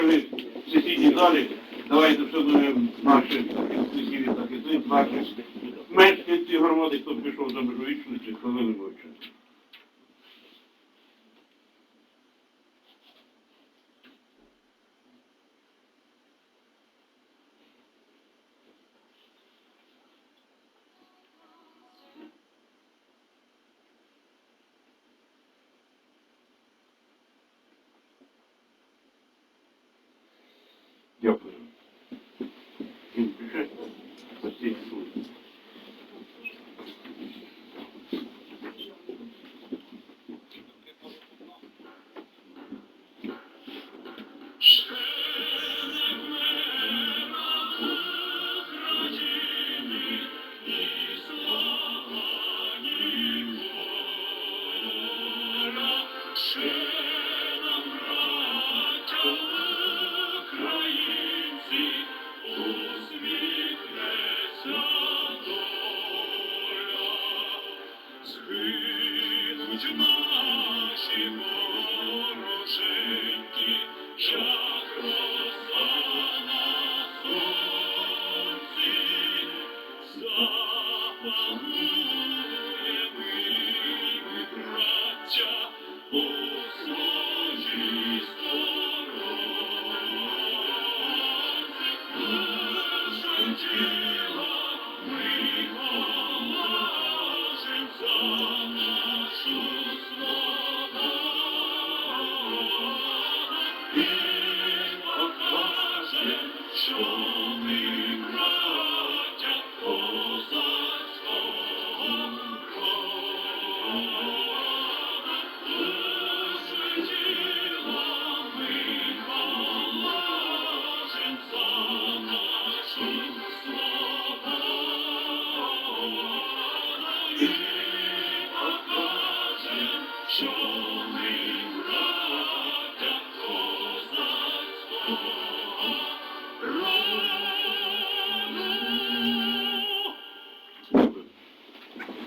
зібрались в сесійній залі. Давайте вшануємо наших захисників і захисниць, наші мешканців громади, хто пішов за межу вічності, хвилини мовчання.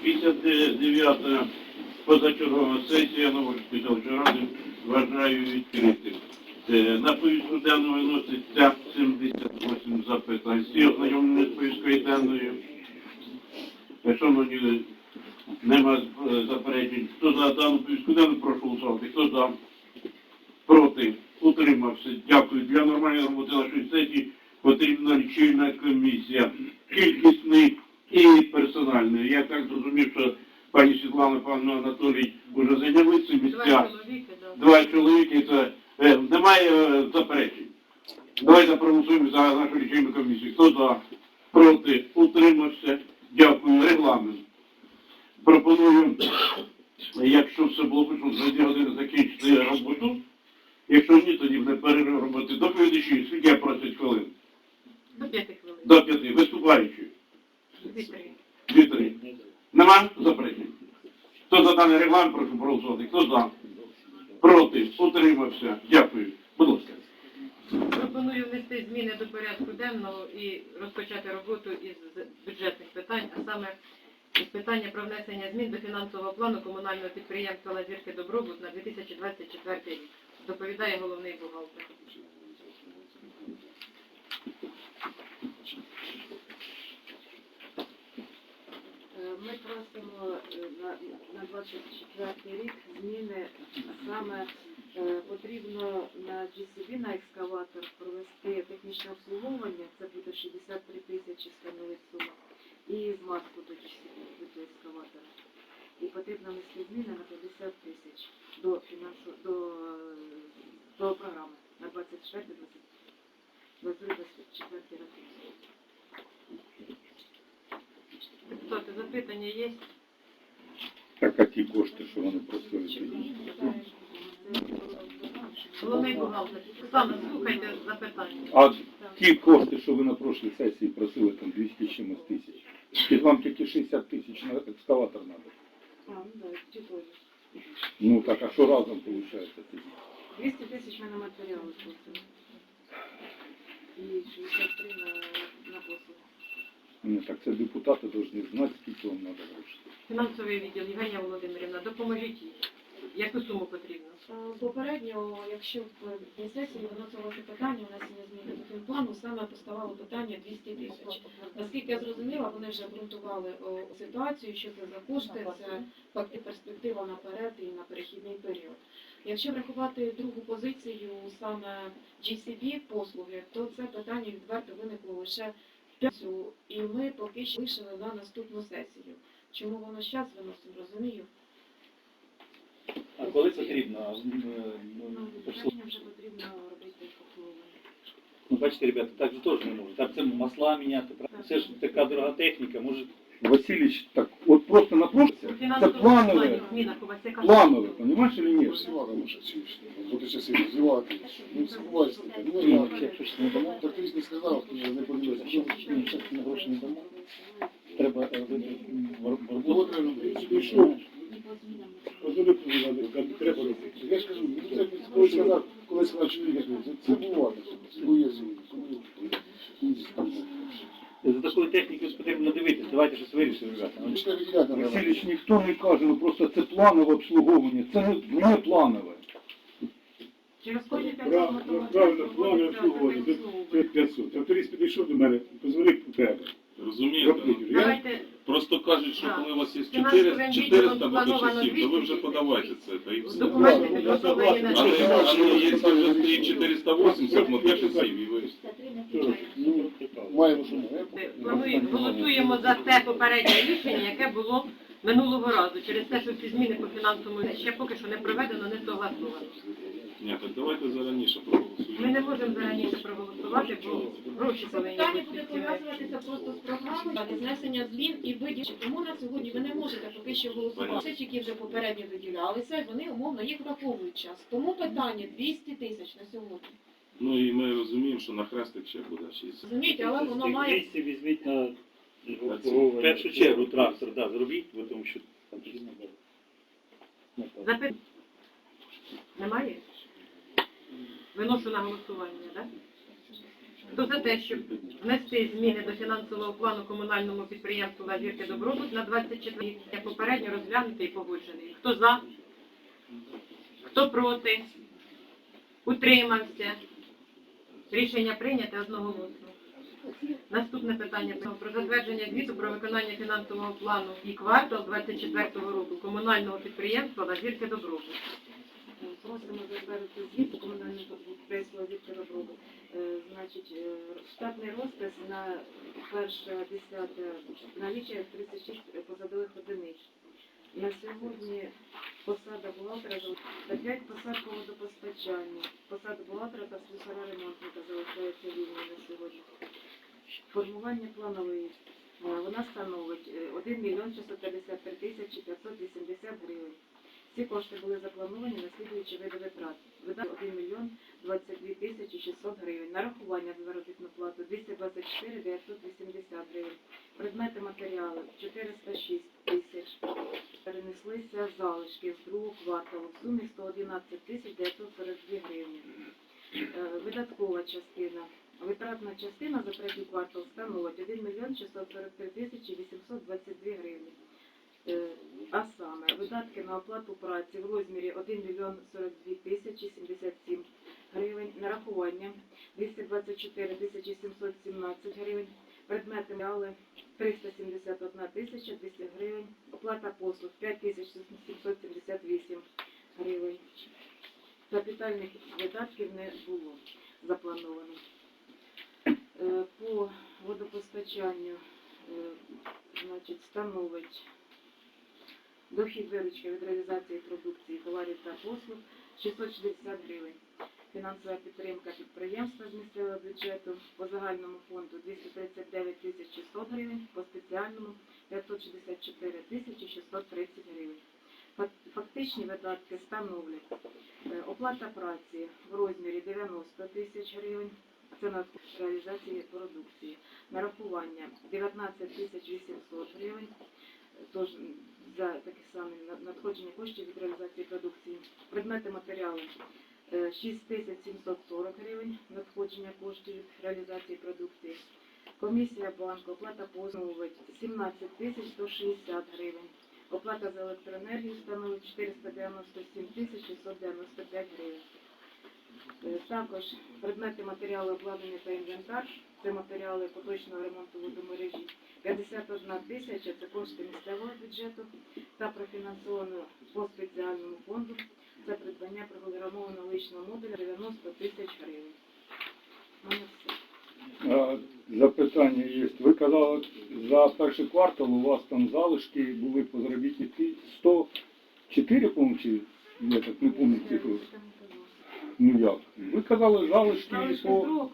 59-та позачергова сесія спитавчої ради вважаю відкритим. Е, На повістку денну виноситься 78 запитань. Всі ознайомлені з повісткою денною. Е, Шановні, нема заперечень. Хто за дану повістку денну, прошу голосувати. Хто за? Проти? Утримався. Дякую. Для нормальної роботи нашої сесії потрібна лічильна комісія. Кількісний і персональний. Я так зрозумів, що пані Світлана, пан Анатолій вже зайняли ці місця. Два чоловіки, це е, немає е, заперечень. Давайте проголосуємо за нашу лічильну комісію. Хто за? Проти? Утримався? Дякую. Регламент. Пропоную, якщо все було пишу, за дві години закінчити роботу. Якщо ні, тоді буде перерив роботи. Доповідачі, скільки просить хвилин? До п'яти хвилин. До п'яти. Виступаючі. Дві-три. Дві-три. Нема заперечень? Хто за даний регламент, прошу проголосувати. Хто за? Проти? Утримався? Дякую. Будь ласка. Пропоную внести зміни до порядку денного і розпочати роботу із бюджетних питань, а саме із питання про внесення змін до фінансового плану комунального підприємства Лазірки Добробут на 2024 рік. Доповідає головний бухгалтер. Ми просимо е, на, на 24 рік зміни, саме е, потрібно на GCB, на екскаватор провести технічне обслуговування, це буде 63 тисячі становить сума, і змазку до GCB, до екскаватора. І потрібно внести зміни на 50 тисяч до фінансу, до, до програми на 24 24 роки. Депутати, запитання є? Так, а ті кошти, що вони просили? Головний бухгалтер. Саме слухайте запитання. А ті кошти, що ви на прошлій сесії просили, там 200 з чимось тисяч. І вам тільки 60 тисяч на екскаватор треба. Ну. Ну так, а що разом виходить? 200 тисяч ми на матеріали просили. І 63 на, на послуги. Ну так це депутати повинні знати, скільки вам треба грошей. Фінансовий відділ Євгенія Володимирівна, допоможіть їй. яку суму потрібно? Е, Попередньо, якщо в сесії виносилося питання внесення змін до фінплану, саме поставало питання 200 тисяч. Наскільки я зрозуміла, вони вже ґрунтували ситуацію, що це за кошти, це факти перспектива наперед і на перехідний період. Якщо врахувати другу позицію саме GCB послуги, то це питання відверто виникло лише п'ятницю, і ми поки що вийшли на наступну сесію. Чому воно зараз виносимо, розумію. А коли потрібно? Е, Ну, ну, вже потрібно робити поклови. Ну, бачите, ребята, так же теж не можуть. Так це масла міняти. правда? Це ж така дорога техніка, може. Васильович, так, от просто у вас яка планове, понимаешь или честь. Вот сейчас я. Ну, согласен. Ну, я Якщо ж не дамо, так ти ж не сказав, що я не подивився. Що щас на гроші не дамо. Треба е, Ну, роботу. пішов. Треба робити. Я ж кажу, ну, це коли сказав, коли сказав чоловік, я це- це буває. Це уязвимо. За такою технікою потрібно дивитися. Давайте щось вирішимо, ребята. Ну, Васильович, ніхто не каже, ну просто це планове обслуговування, це не, не планове. Через кожні п'ять Прав- років Правильно, плане обслуговування. Це обслуговування. 500. Авторіст підійшов до мене, позвонив у тебе. Розумієте? Я Давайте Просто кажуть, що Так. коли у вас є Фінансовим 400, відділом 400 або плановано 7, то ви вже подавайте це. Та і все. документи на Але, якщо вже стоїть 480, ну пишете 7 і ви. Ну, маємо, що маємо. Плануємо, голосуємо за те попереднє рішення, яке було минулого разу, через те, що ці зміни по фінансовому ще поки що не проведено, не согласовано. Ні, так давайте зараніше Ми не проголосуємо. можемо зараніше проголосувати, бо гроші повинні Питання буде пов'язуватися просто з програмою, а не знесення змін і виділення. Тому на сьогодні ви не можете поки що голосувати. Все, які вже попередньо виділялися, і вони умовно їх враховують час. Тому питання 200 тисяч на сьогодні. Ну і ми розуміємо, що на хрестик ще буде 6. Розумієте, але воно має 200 візьміть на В першу чергу трактор, да, зробіть, бо тому що Запит... Немає? Виношу на голосування, так? Хто за те, щоб внести зміни до фінансового плану комунальному підприємству «Лазірки Добробут» на 24 рік, як попередньо розглянутий і погоджений? Хто за? Хто проти? Утримався? Рішення прийнято одноголосно. Наступне питання про затвердження звіту про виконання фінансового плану і квартал 24 року комунального підприємства «Лазірки Добробут». Просимо затвердити звіт комунального підприємства Віктора Добробут. Е, Значить, е, штатний розпис на перше десяте налічує 36 посадових одиниць. На сьогодні посада бухгалтера та 5 посад по водопостачанню. Посада бухгалтера та слюсара ремонтника залишається вільною на сьогодні. Формування планової. е, Вона становить е, 1 мільйон 653 тисячі 580 гривень. Ці кошти були заплановані на слідуючі види витрат. Видатки 1 мільйон 22 тисячі 600 гривень. Нарахування за заробітну плату 224 980 гривень. Предмети матеріалу 406 тисяч. Перенеслися залишки з другого кварталу в сумі 111 тисяч 942 гривні. Е, Видаткова частина. Витратна частина за третій квартал становить 1 мільйон 643 тисячі 822 гривні. Е, А саме видатки на оплату праці в розмірі 1 мільйон 42 тисячі 77 гривень, нарахування 224 тисячі 717 гривень, предмети матеріали 371 тисяча 200 гривень, оплата послуг 5 тисяч 778 гривень. Капітальних видатків не було заплановано. Е, По водопостачанню е, значить, становить Дохід виручки від реалізації продукції, товарів та послуг 660 гривень. Фінансова підтримка підприємства з місцевого бюджету по загальному фонду 239 тисяч 600 гривень, по спеціальному 564 тисячі 630 гривень. Фактичні видатки становлять е, оплата праці в розмірі 90 тисяч гривень, це на реалізації продукції, нарахування 19 тисяч 800 гривень, тож за такі самі надходження коштів від реалізації продукції. Предмети матеріалу е, 6740 гривень надходження коштів від реалізації продукції. Комісія банку, оплата послуг 17 160 гривень. Оплата за електроенергію становить 497 тисяч 695 гривень. Е, Також предмети матеріали обладнання та інвентар, це матеріали поточного ремонту водомережі 51 тисяча, це кошти місцевого бюджету та профінансовано по спеціальному фонду, це придбання програмованого личного модуля 90 тисяч гривень. Е, Запитання є. Ви казали, за перший квартал у вас там залишки були по заробітній платі 104, по-моєму, я так не пам'ятаю цифру. Ну як? Ви казали залишки Залишки по.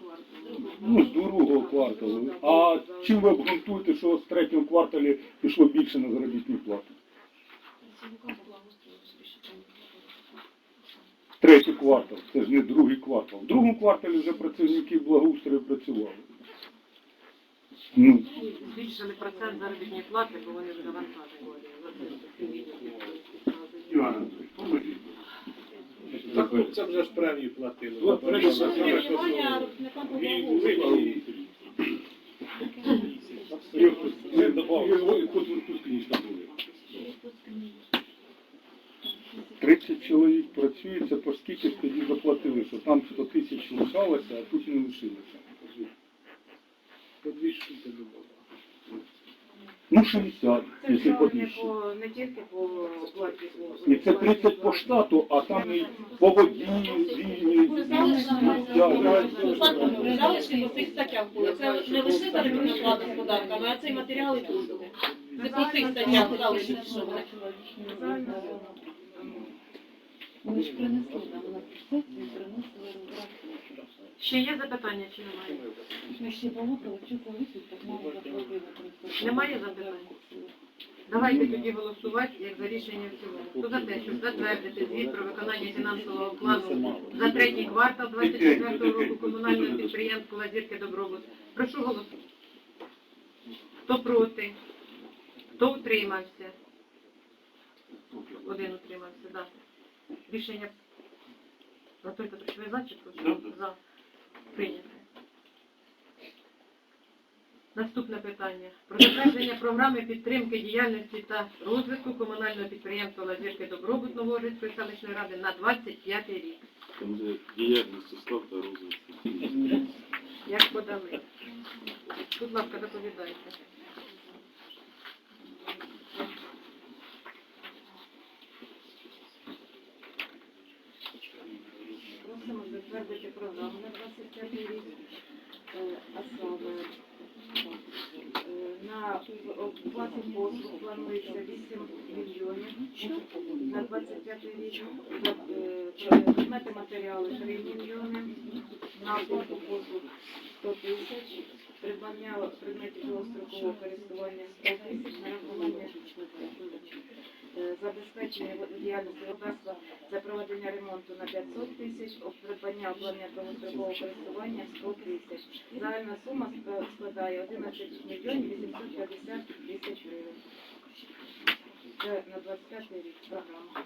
Ну, з другого кварталу. А чим ви обґрунтуєте, що з третього кварталі пішло більше на заробітну плату? Третій квартал, це ж не другий квартал. В другому кварталі вже працівники благоустрою працювали. Ну, Збільшили процент заробітної плати, бо вони вже завантажені. Іван Анатолійович, поможіть. Це вже ж премію платили. Буде. 30 чоловік працює, це по скільки тоді заплатили, що там 100 тисяч лишалося, а тут не лишилося. По дві штуки добавили. Ну, 60, Це якщо ж по не, тільки по оплаті. І це 30 по штату, а там і по воді, зімні, Залишки по цих статтях були. Це не лише заробітна плата з податками, а це й матеріали були. Це по цих статтях залишки, що були. Вони ж принесли нам на принесли розрахунок. Ще є запитання чи немає? Ми ще балакали, що повісить, так мало заплатили. Немає запитань? Давайте тоді голосувати як за рішення в цілому. Хто за те, щоб затвердити звіт про виконання фінансового плану за третій квартал 24 року комунального підприємства Лазірки Добробут? Прошу голосувати. Хто проти? Хто утримався? Один утримався, так. Рішення Анатолій Петрович, ви за чи проти? За. Прийнято. Наступне питання. Про затвердження програми підтримки діяльності та розвитку комунального підприємства Лазірки Добробут Новорицької селищної ради на 25 рік. Діяльність устав та розвитку. Як подали? Будь ласка, доповідайте. Затвердити програму на 25 рік, Е, а саме е, на оплату послуг планується 8 мільйонів. На 25 рік, е, предмети матеріали 3 мільйони, на оплату послуг 100 тисяч, придбання предметів довгострокового користування 100 тисяч, нарахування забезпечення діяльності господарства за проведення ремонту на 500 тисяч, придбання обладнання довгострокового користування 100 тисяч. Загальна сума складає 11 мільйонів 850 тисяч гривень. Це на 25 рік програма.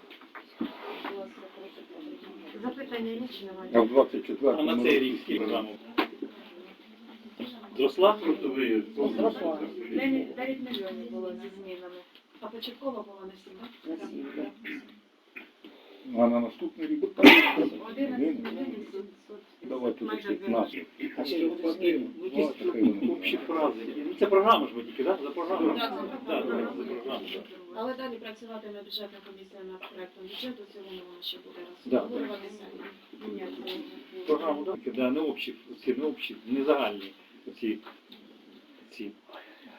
Запитання чи а немає? в 24 А на цей рік скільки програму? Зросла? Просто ви 9 9 мільйонів було зі змінами. А початкова була на всі, так? А на наступний рік 11 мільйонів 700 давайте Майже 15. А ще платили. Ну, Ось якісь така вона. общі фрази. Ну, це програма ж ви тільки, так? За програму? Так, Так, так, так. Але далі працюватиме бюджетна комісія над проектом бюджету, в цілому вона ще буде Да. розговорюватися. Програму, так? Да, не общі, не общі, не загальні. Ці, ці.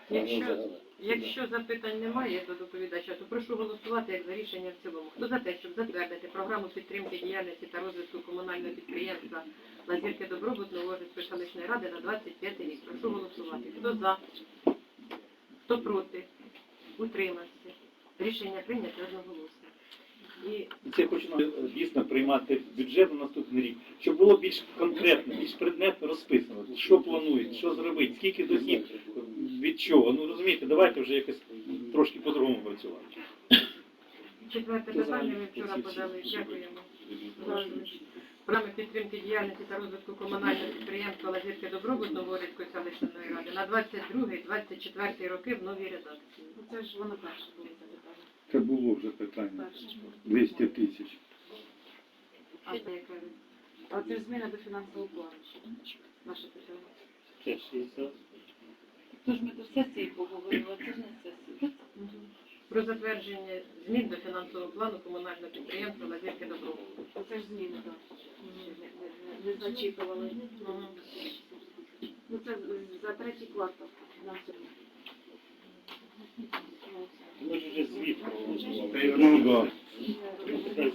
Якщо, якщо запитань немає до доповідача, то прошу голосувати як за рішення в цілому. Хто за те, щоб затвердити програму підтримки діяльності та розвитку комунального підприємства Лазірки Добробут Новорицької селищної ради на 25 рік? Прошу голосувати. Хто за? Хто проти? Утримався. Рішення прийнято одноголосно. І Це е, дійсно приймати бюджет на наступний рік, щоб було більш конкретно, більш предметно розписано, що планують, що зробити, скільки дохід, від чого. Ну розумієте, давайте вже якось трошки по-другому працювати. четверте питання ми вчора подали. Дякуємо. Програми підтримки діяльності та розвитку комунального підприємства Лазірки Добробут Новорицької селищної ради на 22-24 роки в новій редакції. Ну, Це ж воно перше було запитання. Це було вже питання. 200 тисяч. А це яка? А це зміна до фінансового плану. Наше питання. Це 60. Тож ми до сесії поговорили, це ж не сесія. Про затвердження змін до фінансового плану комунального підприємства Лазірки Добро. Оце ж зміни, так. Не, зачитували. Ну це за третій квартал. Ми ж вже звіт проголосували. Ну, да. Це.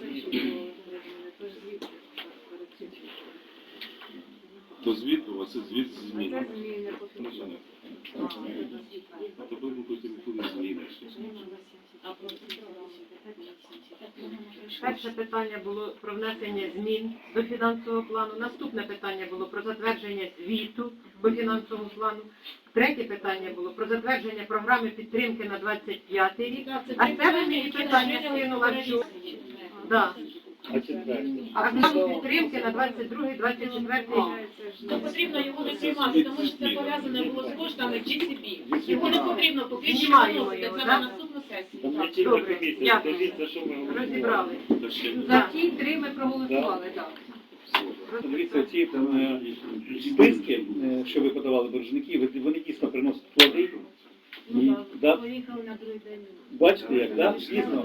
То звіт у вас це звіт змін. це зміни. А то ви будете туди зміни. Перше питання було про внесення змін до фінансового плану. Наступне питання було про затвердження звіту по фінансовому плану. Третє питання було про затвердження програми підтримки на 25 рік. А це ви мені питання скинула що? А програму підтримки на 22-24 рік. То потрібно його не приймати, тому що це пов'язане було з коштами GCB. Його не потрібно поки що Знімаємо виносити, його, це на наступну сесію. Так. Добре, дякую. Розібрали. За ті три ми проголосували, так. Дивіться, ці е, списки, е, що ви подавали боржники, ви- вони дійсно приносять плоди. І, да, Поїхали на другий день. бачите, як, да? дійсно.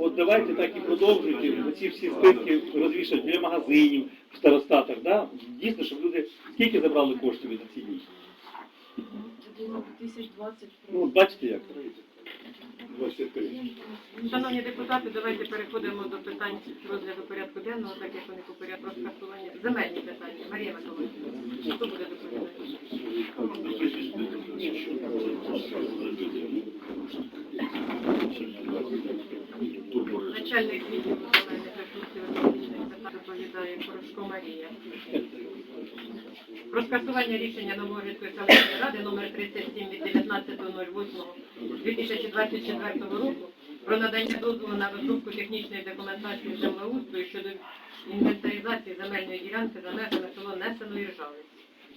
От давайте так і продовжуйте, оці всі списки розвішати біля магазинів, в старостатах, да? дійсно, щоб люди скільки забрали коштів за ці дні. Ну, бачите як. Шановні депутати, давайте переходимо до питань розгляду порядку денного, так як вони по порядку розкасування. Земельні питання. Марія Миколаївна, хто буде доповідати? Начальник відділу земельних ресурсів економічних питань доповідає Порошко Марія. Про скасування рішення Новогрядської селищної ради номер 37 від 19.08.2024 року про надання дозволу на розробку технічної документації землеустрою щодо інвентаризації земельної ділянки за межами село Несеної Ржави.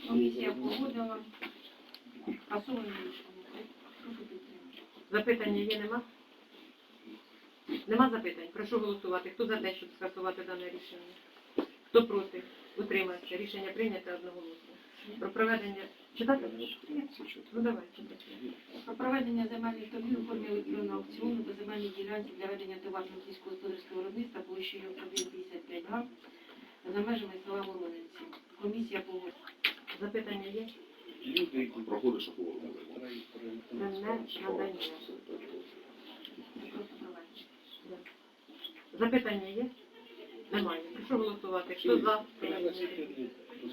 Комісія погодила. Запитання є, нема? Нема запитань? Прошу голосувати. Хто за те, щоб скасувати дане рішення? Хто проти? Утримався. Рішення прийнято одноголосно. Про проведення... Читати? Ну давай, читати. Про проведення земельних торгів у формі електронного аукціону до земельних ділянків для ведення товарного сільськогосподарського виробництва площею 1,55 га за межами села Волинці. Комісія погодила. Запитання є? люди, які проходиш школу. Це не надання. Запитання є? Немає. Прошу голосувати. Хто за?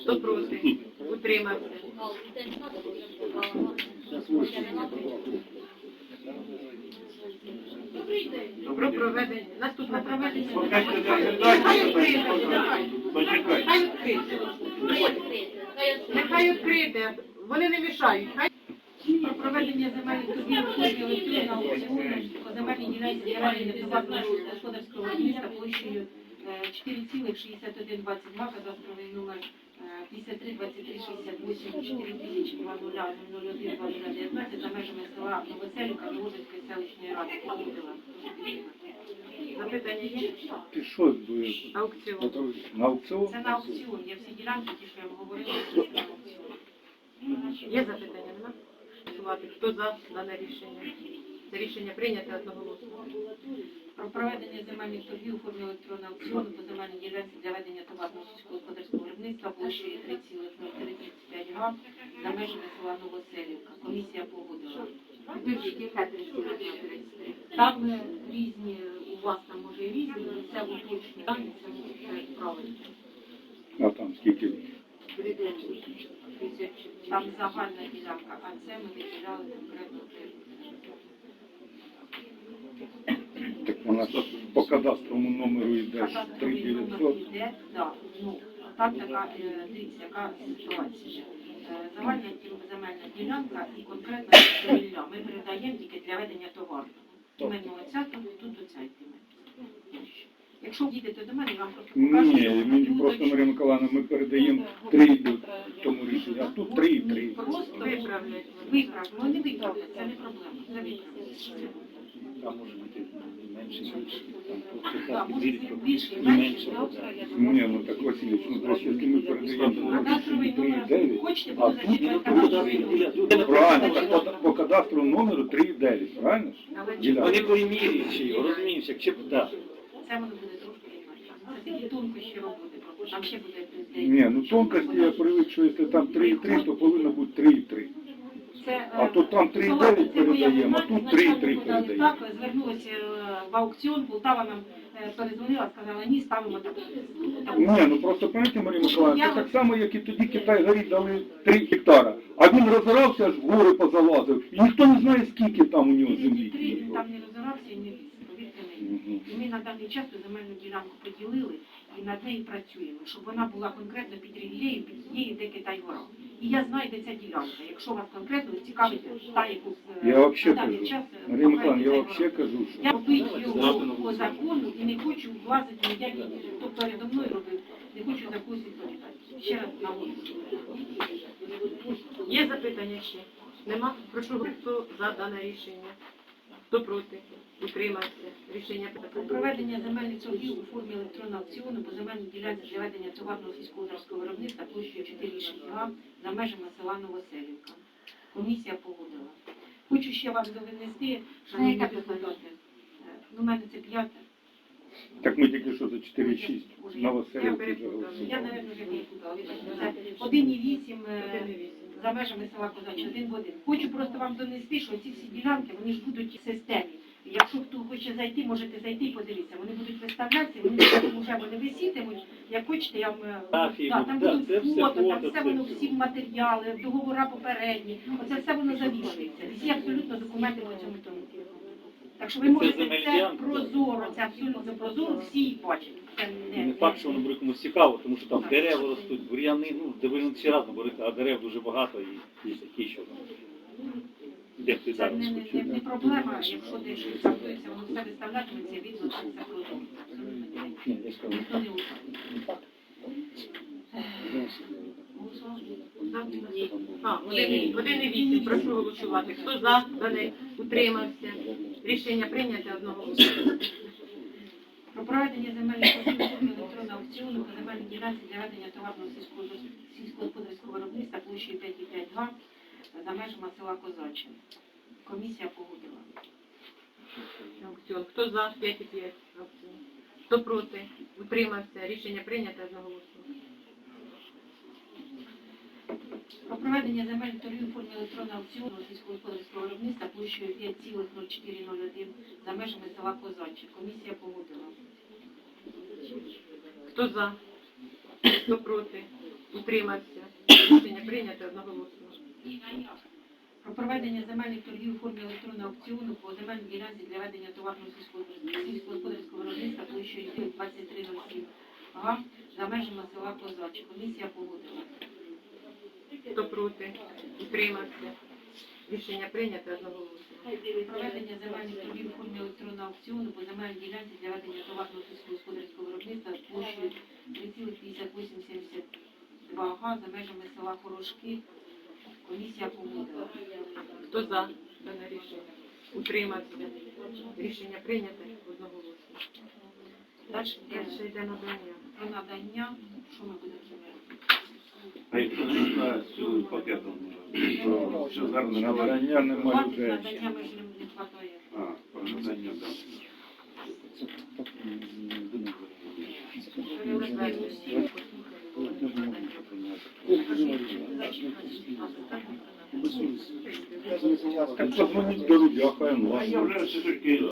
Хто проти? Утримався. Про проведення. Наступне проведення. Нехай відкрите. Нехай відкрите. Нехай відкрите. Вони не мішають. Проведення земельних торгів електронного аукціону по земельній ділянці ведення товарного сільськогосподарського виробництва площею е, 4,6122 кадастровий номер е, 53 23 68 4000 0001 за межами села Новоселівка Новожицької селищної ради. Погодила. запитання є. Що ви Аукціон. на аукціон? Це на аукціон. Є всі ділянки, ті, що я вам говорила, це на аукціон. Є запитання? Нема? Голосувати. Хто за дане рішення? Це рішення прийнято одноголосно. Про проведення земельних торгів у формі електронного аукціону по земельній ділянці для ведення товарного сільськогосподарського виробництва площею 3,035 га за межами села Новоселівка. Комісія погодила. Там різні, у вас там може і різні, але це уточнює, там це правильно. А там скільки? там загальна ділянка, а це ми виділяли конкретно Так вона по кадастровому номеру йде 3900. Іде, да, ну, там така, е, дивіться, яка ситуація. Е, загальна земельна ділянка і конкретно земельна ми передаємо тільки для ведення товару. Іменно оця, там тут оця йдеме. Якщо дійдете до мене, я вам просто покажу. Ні, мені просто Марія Миколаївна, ми передаємо 3 комісії, а тут три і три. Просто виправлять, виправлять, ну, вони виправлять, це не проблема, це виправлять. Там може бути менше, більше, там менше. Ні, ну так ось ну, Ілліч, ми передаємо номер, хочете, а тут правильно, так по, по кадастру номеру 3,9, правильно ж? Вони по мірі, розуміємося, чи да. це такі тонкощі роботи. Там ще буде деякі- Ні, ну тонкості я привик, що якщо там 3,3, то повинно бути 3,3. Це, А е, то там 3,9 це моя передаємо, а тут 3,3 начальнику дали передаємо. Так, звернулися е, в аукціон, Полтава нам е, перезвонила, сказала, ні, ставимо так. Ні, ну просто пам'ятаєте, Марія Миколаївна, це так само, як і тоді Китай горі дали 3 гектара, а він розорався, аж в гори позалазив, і ніхто не знає, скільки там у нього землі. Він там не розорався і не І ми на даний час земельну ділянку поділили і над нею працюємо, щоб вона була конкретно під ріллею, під тією, де Китай гора. І я знаю, де ця ділянка. Якщо вас конкретно цікавить та, яку е, Я даний кажу, час, е, Марія Миколаївна, я взагалі кажу, що Я робити його по закону і не хочу влазити ніякі, хто передо мною робив, не хочу за когось відповідати. Ще раз наголошую. Є запитання ще? Нема? Прошу, хто за дане рішення? Хто проти? Утримався. Рішення Про проведення земельних торгів у формі електронного аукціону по земельній ділянці для ведення товарного сільськогосподарського виробництва площею 4,6 га за межами села Новоселівка. Комісія погодила. Хочу ще вам довести, шановні депутати, е, ну, у мене це п'яте. так ми тільки що за 4,6 на Я вже перепутала. голосували. Я, мабуть, вже перепутала. Це 1,8 е, 1,8. за межами села Козач, один в один. Хочу просто вам донести, що ці всі ділянки, вони ж будуть в системі. Якщо хто хоче зайти, можете зайти і подивитися. Вони будуть виставлятися, вони вже вони висітимуть. Як хочете, я вам е, да, там будуть, будуть да, це все фото, там фото, все воно всі матеріали, договора попередні. Оце все воно завішується. Всі абсолютно документи по цьому тому. Так що ви можете це прозоро, це абсолютно прозоро, всі їх бачать. Це не, Не факт, що воно буде комусь цікаво, тому що там дерева ростуть, бур'яни, ну, де ви всі разом борються, а дерев дуже багато і є такі, що ти Це зараз не, не, не, проблема, якщо десь стосується, воно все виставлятиметься, що це ні. Ні, я ж кажу. Ніхто не. Ні. Один, один і вісім. Прошу голосувати. Хто за дане? Утримався. Рішення прийняте одного голосу. Про проведення земельних торгів електронного аукціону по земельній ділянці для ведення товарного сільського- сільськогосподарського виробництва площею 5,5 га за межами села Козаче. Комісія погодила. Аукціон. Хто за? 5 і 5. Аукціон. Хто проти? Утримався. Рішення прийняте одного. Про проведення земельних торгів у формі електронного аукціону сільськогосподарського виробництва площею 5,0401 за межами села Козаче. Комісія погодила. Хто за? Хто проти? Утримався. Рішення прийняте одного голосу. Про проведення земельних торгів у формі електронного аукціону по земельній ділянці для ведення товарного сільського- сільськогосподарського виробництва площею 2307 га за межами села Козаче. Комісія погодила. Хто проти? Утримався. Рішення прийняте одного. Проведення земельних торгів у формі електронного аукціону по земельній ділянці для ведення товарного сільськогосподарського виробництва площею 3,5872 га за межами села Хорошки. Комісія погодила. Хто за дане рішення? Утримався. Рішення прийняте одного голосу. Далі Перше йде надання. про надання. Що ми будемо пакетом, все надання. немає надання ми ж не не. А, про надання, так. Послухайте. позвонить до Рудя, хай А я вже все таки